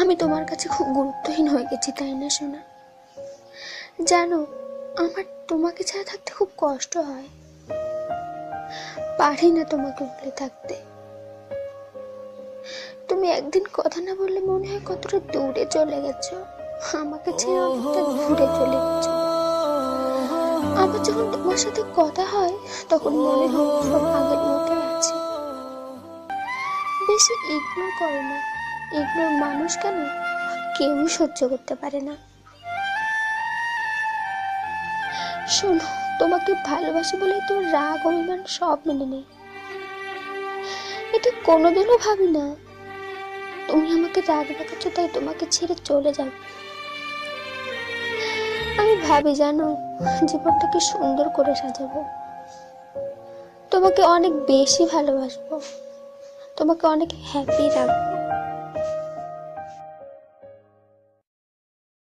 আমি তোমার কাছে খুব গুরুত্বহীন হয়ে গেছি, তাই না শোনা জানো, আমার তোমাকে ছাড়া থাকতে খুব কষ্ট হয়। পারি না তোমাকে ভুলে থাকতে। তুমি একদিন কথা না বললে মনে হয় কতটা দূরে চলে গেছো। আমাকে ছেড়ে অনেকটা চলে গেছো। আমার যখন তোমার সাথে কথা হয়, তখন মনে হয় সব আগের মতো আছে। বেশি ইগনোর করো না। ইগনোর মানুষ কেন কেউই সহ্য করতে পারে না? শোনো, তোমাকে ভালোবাসি বলে তো রাগ, অভিমান সব মেনে নেই এটা কোনোদিনও ভাবি না। তুমি আমাকে রাগ দেখাচ্ছ, তাই তোমাকে ছেড়ে চলে যাবে আমি ভাবি, জানো, জীবনটাকে সুন্দর করে সাজাবো। তোমাকে অনেক বেশি ভালোবাসবো। তোমাকে অনেক হ্যাপি রাখব।